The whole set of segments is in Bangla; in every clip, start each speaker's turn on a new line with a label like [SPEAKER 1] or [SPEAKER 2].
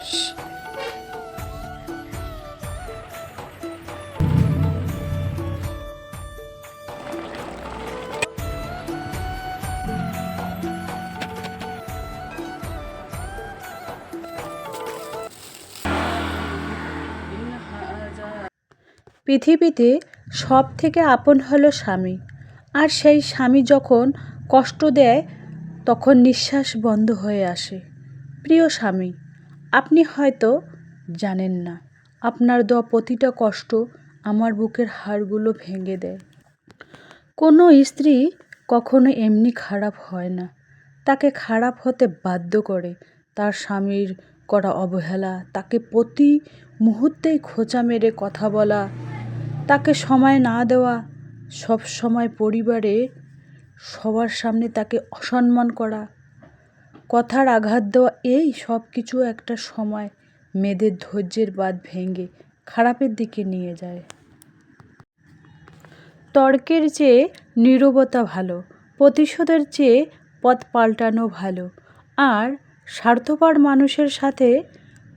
[SPEAKER 1] মাস পৃথিবীতে সব থেকে আপন হলো স্বামী। আর সেই স্বামী যখন কষ্ট দেয়, তখন নিঃশ্বাস বন্ধ হয়ে আসে। প্রিয় স্বামী আপনি হয়তো জানেন না, আপনার দেওয়া প্রতিটা কষ্ট আমার বুকের হাড়গুলো ভেঙে দেয়। কোনো স্ত্রী কখনো এমনি খারাপ হয় না, তাকে খারাপ হতে বাধ্য করে। তার স্বামীর করা অবহেলা, তাকে প্রতি মুহূর্তেই খোঁচা মেরে কথা বলা, তাকে সময় না দেওয়া সব সময় পরিবারে সবার সামনে তাকে অসম্মান করা কথার আঘাত দেওয়া এই সব কিছু একটা সময় মেয়েদের ধৈর্যের বাঁধ ভেঙে খারাপের দিকে নিয়ে যায়। তর্কের চেয়ে নীরবতা ভালো, প্রতিশোধের চেয়ে পথ পাল্টানো ভালো, আর স্বার্থপর মানুষের সাথে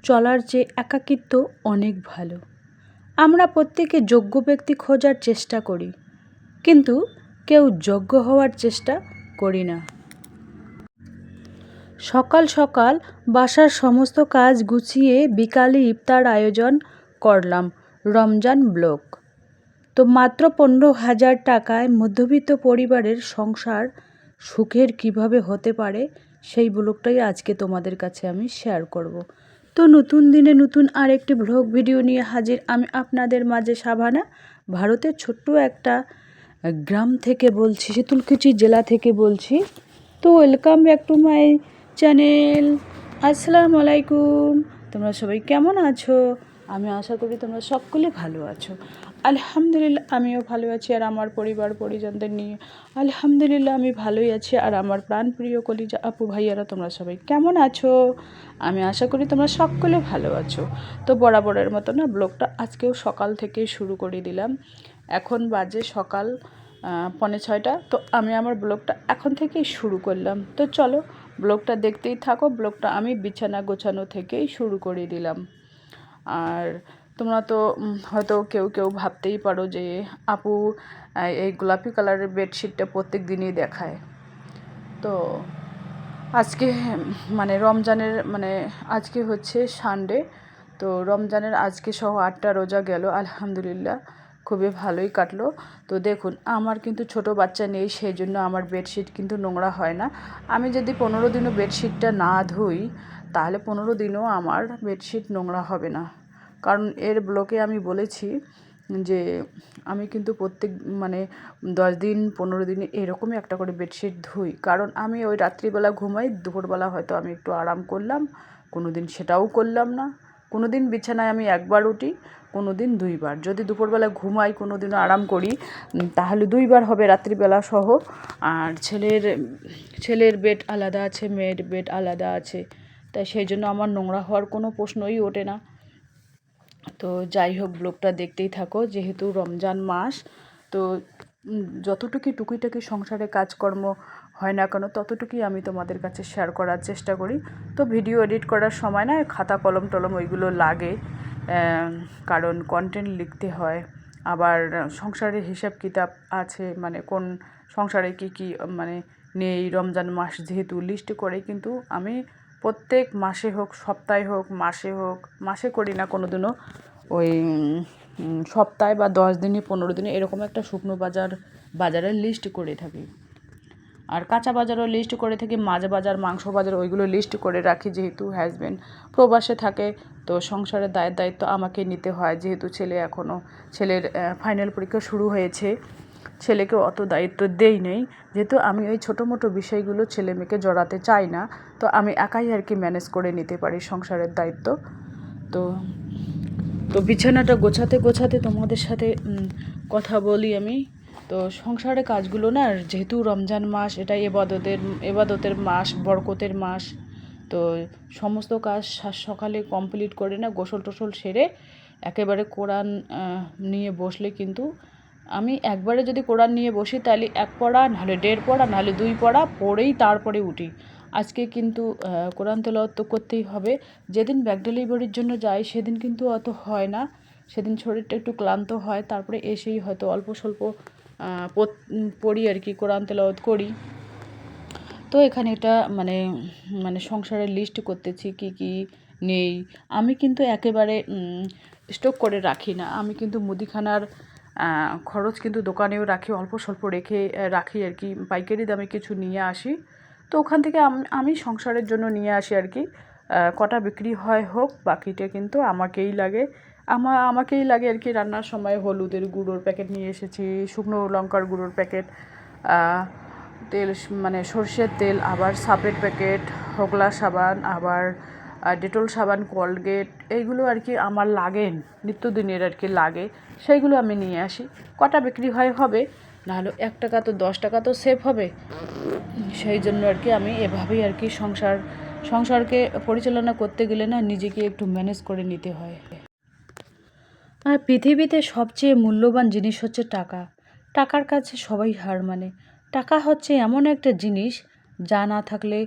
[SPEAKER 1] চলার চেয়ে একাকিত্ব অনেক ভালো। আমরা প্রত্যেকে যোগ্য ব্যক্তি খোঁজার চেষ্টা করি, কিন্তু কেউ যোগ্য হওয়ার চেষ্টা করি না। সকাল সকাল বাসার সমস্ত কাজ গুছিয়ে বিকালে ইফতার আয়োজন করলাম, রমজান ব্লক তো মাত্র পনেরো হাজার টাকায় মধ্যবিত্ত পরিবারের সংসার সুখের কীভাবে হতে পারে, সেই ব্লগটাই আজকে তোমাদের কাছে আমি শেয়ার করব। তো নতুন দিনে নতুন আরেকটি ব্লগ ভিডিও নিয়ে হাজির আমি আপনাদের মাঝে সাভানা, ভারতের ছোট্ট একটা গ্রাম থেকে বলছি, শীতলকুচি জেলা থেকে বলছি তো welcome back to my channel. আসসালামু আলাইকুম। তোমরা সবাই কেমন আছো? আমি আশা করি তোমরা সকলে ভালো আছো। আলহামদুলিল্লাহ, আমিও ভালো আছি আর আমার পরিবার, পরিজনদের নিয়ে। আলহামদুলিল্লাহ, আমি ভালোই আছি আর আমার প্রাণপ্রিয় কলিজা আপু ভাইয়ারা, তোমরা সবাই কেমন আছো? আমি আশা করি তোমরা সকলে ভালো আছো। তো বরাবরের মতো না, ব্লগটা আজকেও সকাল থেকেই শুরু করে দিলাম। এখন বাজে সকাল পনে ছয়টা। তো আমি আমার ব্লগটা এখন থেকেই শুরু করলাম। তো চলো ব্লগটা দেখতেই থাকো, ব্লগটা আমি বিছানা গোছানো থেকেই শুরু করে দিলাম। আর তোমরা তো হয়তো কেউ কেউ ভাবতেই পারো যে আপু এই গোলাপি কালারের বেডশিটটা প্রত্যেক দিনই দেখায়। তো আজকে মানে রমজানের মানে আজকে হচ্ছে সানডে তো রমজানের আজকে সহ আটটা রোজা গেল, আলহামদুলিল্লাহ। খুবই ভালোই কাটলো। তো দেখুন, আমার কিন্তু ছোট বাচ্চা নেই সেই জন্য আমার বেডশিট কিন্তু নোংরা হয় না। আমি যদি পনেরো দিনও বেডশিটটা না ধুই, তাহলে পনেরো দিনও আমার বেডশিট নোংরা হবে না। কারণ এর ব্লকে আমি বলেছি যে, আমি কিন্তু প্রত্যেক মানে দশ দিন, পনেরো দিন এরকমই একটা করে বেডশিট ধুই। কারণ আমি ওই রাত্রিবেলা ঘুমাই, দুপুরবেলা হয়তো আমি একটু আরাম করলাম কোনো দিন সেটাও করলাম না। কোনো দিন বিছানায় আমি একবার উঠি কোনো দিন দুইবার। যদি দুপুরবেলা ঘুমাই কোনো দিনও আরাম করি তাহলে দুইবার হবে রাত্রিবেলা সহ। আর ছেলের ছেলের বেড আলাদা আছে, মেয়ের বেড আলাদা আছে। তাই সেই জন্য আমার নোংরা হওয়ার কোনো প্রশ্নই ওঠে না। তো যাই হোক, ব্লগটা দেখতেই থাকো। যেহেতু রমজান মাস, তো যতটুকু টুকিটাকি সংসারে কাজকর্ম হয় না কেন, ততটুকুই আমি তোমাদের কাছে শেয়ার করার চেষ্টা করি। তো ভিডিও এডিট করার সময় না, খাতা, কলম, টলম ওইগুলো লাগে কারণ কন্টেন্ট লিখতে হয়। আবার সংসারের হিসাব কিতাব আছে মানে কোন সংসারে কি কি মানে নেই, রমজান মাস যেহেতু লিস্ট করে, কিন্তু আমি প্রত্যেক মাসে হোক, সপ্তাহে হোক, মাসে হোক, মাসে করি না কোনো দিনও ওই সপ্তাহে বা দশ দিনে, পনেরো দিনে এরকম একটা শুকনো বাজার, বাজারের লিস্ট করে থাকি। আর কাঁচা বাজারও লিস্ট করে থাকি মাছ বাজার, মাংস বাজার, ওইগুলো লিস্ট করে রাখি যেহেতু হাজব্যান্ড প্রবাসে থাকে। তো সংসারের দায়ের দায়িত্ব আমাকে নিতে হয়, যেহেতু ছেলে এখনও ছেলের ফাইনাল পরীক্ষা শুরু হয়েছে। ছেলেকে অত দায়িত্ব দেই নেই, যেহেতু আমি ওই ছোটো মোটো বিষয়গুলো ছেলে মেয়েকে জড়াতে চাই না, তো আমি একাই আর কি ম্যানেজ করে নিতে পারি সংসারের দায়িত্ব। তো তো বিছানাটা গোছাতে গোছাতে তোমাদের সাথে কথা বলি আমি। তো সংসারে কাজগুলো না যেহেতু রমজান মাস এটা এবাদতের এবাদতের মাস, বরকতের মাস, তো সমস্ত কাজ সকালে কমপ্লিট করে না, গোসল টোসল সেরে একেবারে কোরআন নিয়ে বসলে কিন্তু আমি একবারে যদি কোরআন নিয়ে বসি, তাহলে এক পড়া, নাহলে দেড় পড়া, নাহলে দুই পড়া, পড়েই তারপরে উঠি। আজকে কিন্তু কোরআন তেলাওয়াত তো করতেই হবে। যেদিন ব্যাক ডেলিভারির জন্য যাই, সেদিন কিন্তু অত হয় না। সেদিন শরীরটা একটু ক্লান্ত হয়, তারপরে এসেই হয়তো অল্প স্বল্প পড়- আর কি, কোরআন তেলাওয়াত করি। তো এখানে এটা মানে মানে সংসারের লিস্ট করতেছি, কি কি নেই। আমি কিন্তু একেবারে স্টক করে রাখি না। আমি কিন্তু মুদিখানার খরচ কিন্তু দোকানেও রাখি, অল্প স্বল্প রেখে রাখি আর কি। পাইকারি দামে কিছু নিয়ে আসি। তো ওখান থেকে আমি সংসারের জন্য নিয়ে আসি আর কি। কটা বিক্রি হয় হোক, বাকিটা কিন্তু আমাকেই লাগে। আমার আমাকেই লাগে আর কি রান্নার সময় হলুদের গুঁড়োর প্যাকেট নিয়ে এসেছি, শুকনো লঙ্কার গুঁড়োর প্যাকেট তেল মানে সর্ষের তেল, আবার সাপের প্যাকেট হোগলা সাবান, আবার ডেটল সাবান, কোলগেট, এইগুলো আর কি আমার লাগে, নিত্যদিনের আর কি লাগে, সেইগুলো আমি নিয়ে আসি। কটা বিক্রি হয় হবে, নাহলে এক টাকা তো দশ টাকা তো সেভ হবে। সেই জন্য আর কি আমি এভাবেই আর কি সংসার, সংসারকে পরিচালনা করতে গেলে না নিজেকে একটু ম্যানেজ করে নিতে হয়। আর পৃথিবীতে সবচেয়ে মূল্যবান জিনিস হচ্ছে টাকা। টাকার কাছে সবাই হার মানে। টাকা হচ্ছে এমন একটা জিনিস যা না থাকলে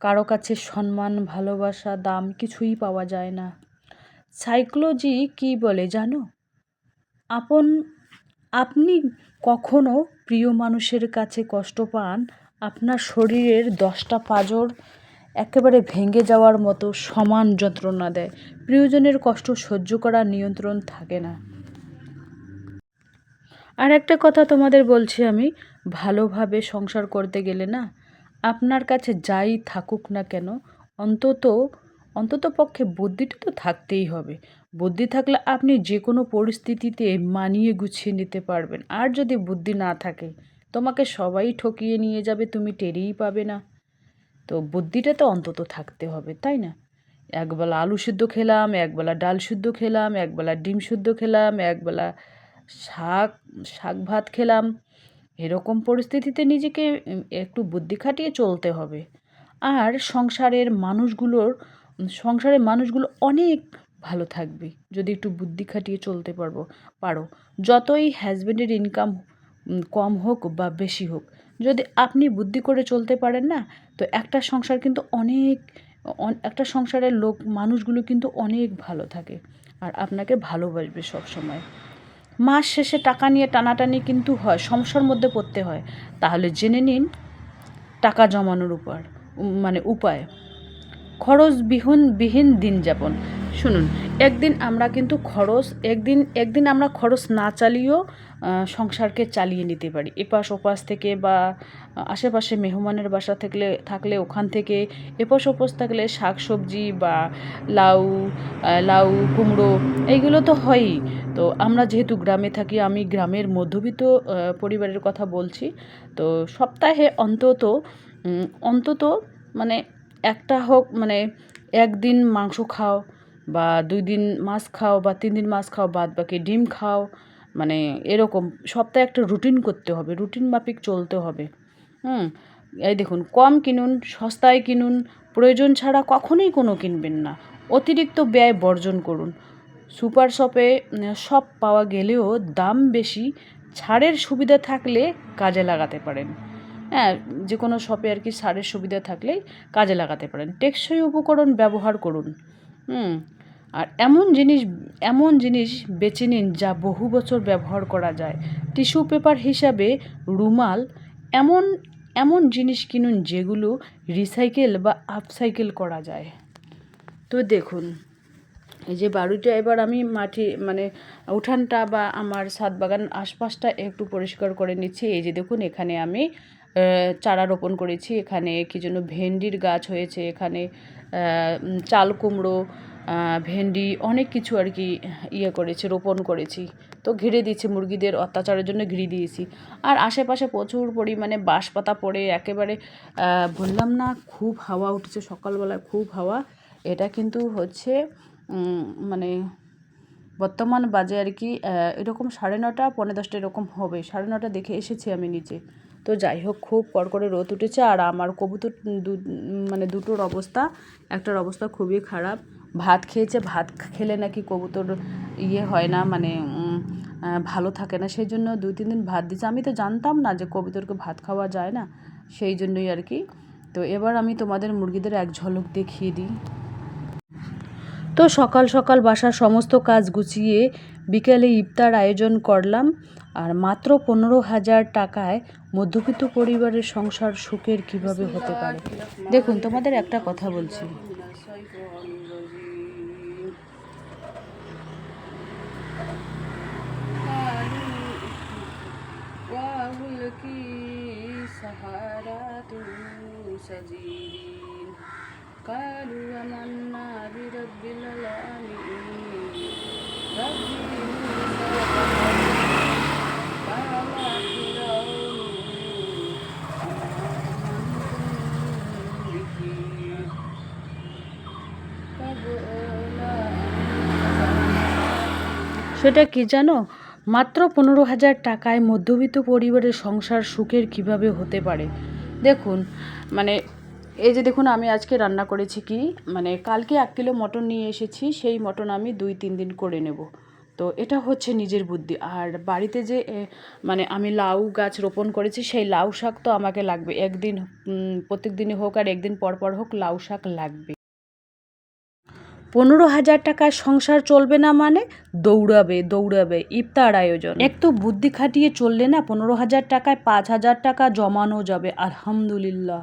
[SPEAKER 1] কারও কাছে সম্মান, ভালোবাসা, দাম কিছুই পাওয়া যায় না। সাইকোলজি কি বলে জানো? আপন আপনি কখনো প্রিয় মানুষের কাছে কষ্ট পান? আপনার শরীরের দশটা পাঁজর একেবারে ভেঙে যাওয়ার মতো সমান যন্ত্রণা দেয়। প্রিয়জনের কষ্ট সহ্য করার নিয়ন্ত্রণ থাকে না। আর একটা কথা তোমাদের বলছি আমি, ভালোভাবে সংসার করতে গেলে না, আপনার কাছে যাই থাকুক না কেন, অন্তত অন্তত পক্ষে বুদ্ধিটা তো থাকতেই হবে। বুদ্ধি থাকলে আপনি যে কোনো পরিস্থিতিতে মানিয়ে গুছিয়ে নিতে পারবেন। আর যদি বুদ্ধি না থাকে, তোমাকে সবাই ঠকিয়ে নিয়ে যাবে, তুমি টেরেই পাবে না। তো বুদ্ধিটা তো অন্তত থাকতে হবে, তাই না? একবেলা আলু সিদ্ধ খেলাম, একবেলা ডাল সিদ্ধ খেলাম, একবেলা ডিম সিদ্ধ খেলাম, একবেলা শাক শাক ভাত খেলাম। এরকম পরিস্থিতিতে নিজেকে একটু বুদ্ধি খাটিয়ে চলতে হবে। আর সংসারের মানুষগুলোর, সংসারের মানুষগুলো অনেক ভালো থাকবে, যদি একটু বুদ্ধি খাটিয়ে চলতে পারব, পারো। যতই হাজব্যান্ডের ইনকাম কম হোক বা বেশি হোক যদি আপনি বুদ্ধি করে চলতে পারেন না, তো একটা সংসার কিন্তু অনেক, অন- একটা সংসারের লোক, মানুষগুলো কিন্তু অনেক ভালো থাকে আর আপনাকে ভালোবাসবে সব সময় মাস শেষে টাকা নিয়ে টানাটানি কিন্তু হয়, সমস্যার মধ্যে পড়তে হয়। তাহলে জেনে নিন টাকা জমানোর উপর মানে উপায়। খরচ বিহীন বিহীন দিন যাপন শুনুন, একদিন আমরা কিন্তু খরচ, একদিন একদিন আমরা খরচ না চালিয়েও সংসারকে চালিয়ে নিতে পারি। এপাশ ওপাশ থেকে বা আশেপাশে মেহমানের বাসা থাকলে থাকলে ওখান থেকে, এপাশ ওপাশ থাকলে শাক সবজি বা লাউ লাউ, কুমড়ো, এইগুলো তো হয়ই। তো আমরা যেহেতু গ্রামে থাকি, আমি গ্রামের মধ্যবিত্ত পরিবারের কথা বলছি, তো সপ্তাহে অন্তত অন্তত মানে একটা হোক মানে একদিন মাংস খাও বা দুই দিন মাছ খাও বা তিন দিন মাছ খাও, বাদ বাকি ডিম খাও মানে এরকম সপ্তাহে একটা রুটিন করতে হবে রুটিন মাফিক চলতে হবে। হুম? এই দেখুন, কম কিনুন, সস্তায় কিনুন, প্রয়োজন ছাড়া কখনোই কোনো কিনবেন না। অতিরিক্ত ব্যয় বর্জন করুন। সুপার শপে সব পাওয়া গেলেও দাম বেশি, ছাড়ের সুবিধা থাকলে কাজে লাগাতে পারেন। হ্যাঁ যে কোনো শপে আর কি ছাড়ের সুবিধা থাকলেই কাজে লাগাতে পারেন। টেকসই উপকরণ ব্যবহার করুন। হুম? আর এমন জিনিস এমন জিনিস বেছে নিন যা বহু বছর ব্যবহার করা যায়। টিস্যু পেপার হিসাবে রুমাল এমন এমন জিনিস কিনুন যেগুলো রিসাইকেল বা আপসাইকেল করা যায়। তো দেখুন, এই যে বাড়িটা এবার আমি মাটি মানে উঠানটা বা আমার ছাদ বাগান আশপাশটা একটু পরিষ্কার করে নিচ্ছি। এই যে দেখুন, এখানে আমি চারা রোপণ করেছি। এখানে কি যেন ভেন্ডির গাছ হয়েছে। এখানে চাল কুমড়ো ভেন্ডি, অনেক কিছু আর কি ইয়ে করেছি, রোপণ করেছি। তো ঘিরে দিয়েছি, মুরগিদের অত্যাচারের জন্য ঘিরে দিয়েছি। আর আশেপাশে প্রচুর পরিমাণে বাঁশপাতা পড়ে, একেবারে বললাম না, খুব হাওয়া উঠেছে সকালবেলায়, খুব হাওয়া। এটা কিন্তু হচ্ছে মানে বর্তমান বাজে আর কি এরকম সাড়ে নটা, পৌনে দশটা এরকম হবে। সাড়ে নটা দেখে এসেছি আমি নিচে। তো যাই হোক, খুব কড়কড়ে রোদ উঠেছে, আর আমার কবুতর দু- মানে দুটোর অবস্থা, একটার অবস্থা খুবই খারাপ। ভাত খেয়েছে, ভাত খেলে নাকি কবুতর ইয়ে হয় না মানে ভালো থাকে না। সেই জন্য দুই, তিন দিন ভাত দিচ্ছে আমি তো জানতাম না যে কবুতরকে ভাত খাওয়া যায় না, সেই জন্যই আর কি। তো এবার আমি তোমাদের মুরগিদের এক ঝলক দেখিয়ে দিই। তো সকাল সকাল বাসার সমস্ত কাজ গুছিয়ে বিকেলে ইফতার আয়োজন করলাম। আর মাত্র পনেরো হাজার টাকায় মধ্যবিত্ত পরিবারের সংসার সুখের কীভাবে হতে পারে? দেখুন, তোমাদের একটা কথা বলছি।
[SPEAKER 2] दिल की सहारा तुम सजीन कालू अमन्ना बिरब बिललामी रबी
[SPEAKER 1] সেটা কি জানো মাত্র পনেরো হাজার টাকায় মধ্যবিত্ত পরিবারের সংসার সুখের কীভাবে হতে পারে? দেখুন মানে এই যে দেখুন, আমি আজকে রান্না করেছি কি মানে কালকে এক কিলো মটন নিয়ে এসেছি, সেই মটন আমি দুই তিন দিন করে নেব। তো এটা হচ্ছে নিজের বুদ্ধি। আর বাড়িতে যে মানে আমি লাউ গাছ রোপণ করেছি, সেই লাউ শাক তো আমাকে লাগবে। একদিন প্রত্যেক দিনই হোক আর একদিন পর পর হোক, লাউ শাক লাগবে। পনেরো হাজার টাকায় সংসার চলবে না মানে দৌড়াবে দৌড়াবে, ইফতার আয়োজন। একটু বুদ্ধি খাটিয়ে চললে না পনেরো হাজার টাকায় পাঁচ হাজার টাকা জমানো যাবে, আলহামদুলিল্লাহ।